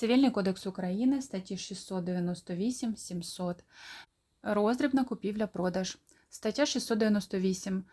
Цивільний кодекс України, статті 698, 700. Роздрібна купівля-продаж. Стаття 698.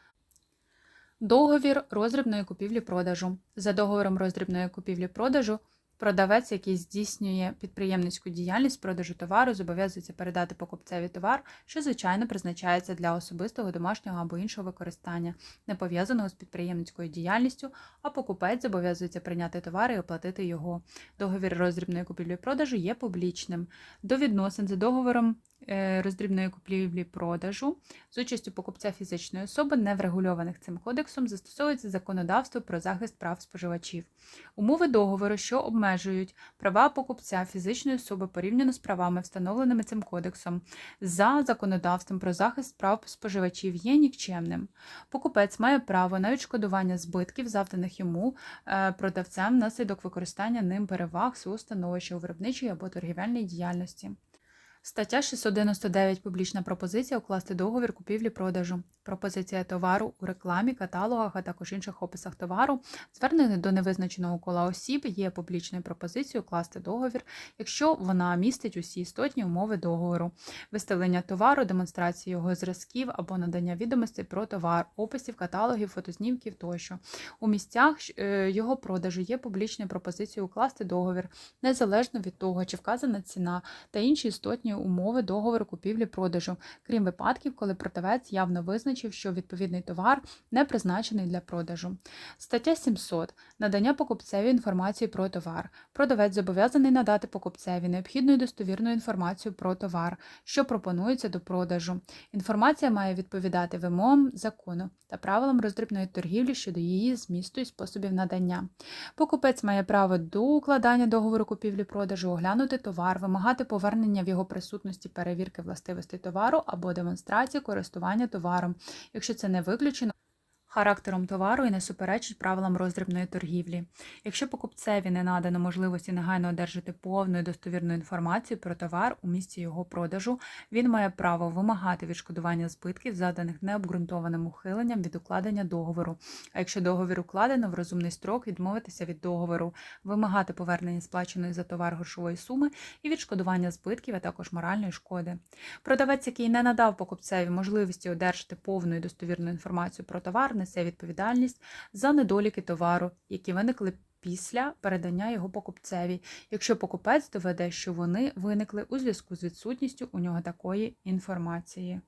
Договір роздрібної купівлі-продажу. За договором роздрібної купівлі-продажу продавець, який здійснює підприємницьку діяльність продажу товару, зобов'язується передати покупцеві товар, що звичайно призначається для особистого, домашнього або іншого використання, не пов'язаного з підприємницькою діяльністю, а покупець зобов'язується прийняти товар і оплатити його. Договір роздрібної купівлі-продажу є публічним. До відносин за договором е, роздрібної купівлі-продажу з участю покупця фізичної особи, не врегульованих цим кодексом, застосовується законодавство про захист прав споживачів. Умови договору, що обмежують права покупця фізичної особи порівняно з правами, встановленими цим кодексом, за законодавством про захист прав споживачів є нікчемним. Покупець має право на відшкодування збитків, завданих йому е, продавцем внаслідок використання ним переваг свого становища у виробничій або торгівельній діяльності. Стаття 699. Публічна пропозиція укласти договір купівлі-продажу. Пропозиція товару у рекламі, каталогах, а також інших описах товару, звернених до невизначеного кола осіб, є публічною пропозицією укласти договір, якщо вона містить усі істотні умови договору, виставлення товару, демонстрації його зразків або надання відомостей про товар, описів, каталогів, фотознімків тощо. У місцях е, його продажу є публічною пропозицією укласти договір, незалежно від того, чи вказана ціна та інші істотні умови договору купівлі-продажу, крім випадків, коли продавець явно визначив, що відповідний товар не призначений для продажу. Стаття 700. Надання покупцеві інформації про товар. Продавець зобов'язаний надати покупцеві необхідну і достовірну інформацію про товар, що пропонується до продажу. Інформація має відповідати вимогам закону та правилам роздрібної торгівлі щодо її змісту і способів надання. Покупець має право до укладання договору купівлі-продажу оглянути товар, вимагати повернення в його присутності перевірки властивостей товару або демонстрації користування товаром, якщо це не виключено характером товару і не суперечить правилам роздрібної торгівлі. Якщо покупцеві не надано можливості негайно одержати повну і достовірну інформацію про товар у місці його продажу, він має право вимагати відшкодування збитків, заданих необґрунтованим ухиленням від укладення договору. А якщо договір укладено в розумний строк, відмовитися від договору, вимагати повернення сплаченої за товар грошової суми і відшкодування збитків, а також моральної шкоди. Продавець, який не надав покупцеві можливості одержати повну і достовірну інформацію про товар, несе відповідальність за недоліки товару, які виникли після передання його покупцеві, якщо покупець доведе, що вони виникли у зв'язку з відсутністю у нього такої інформації.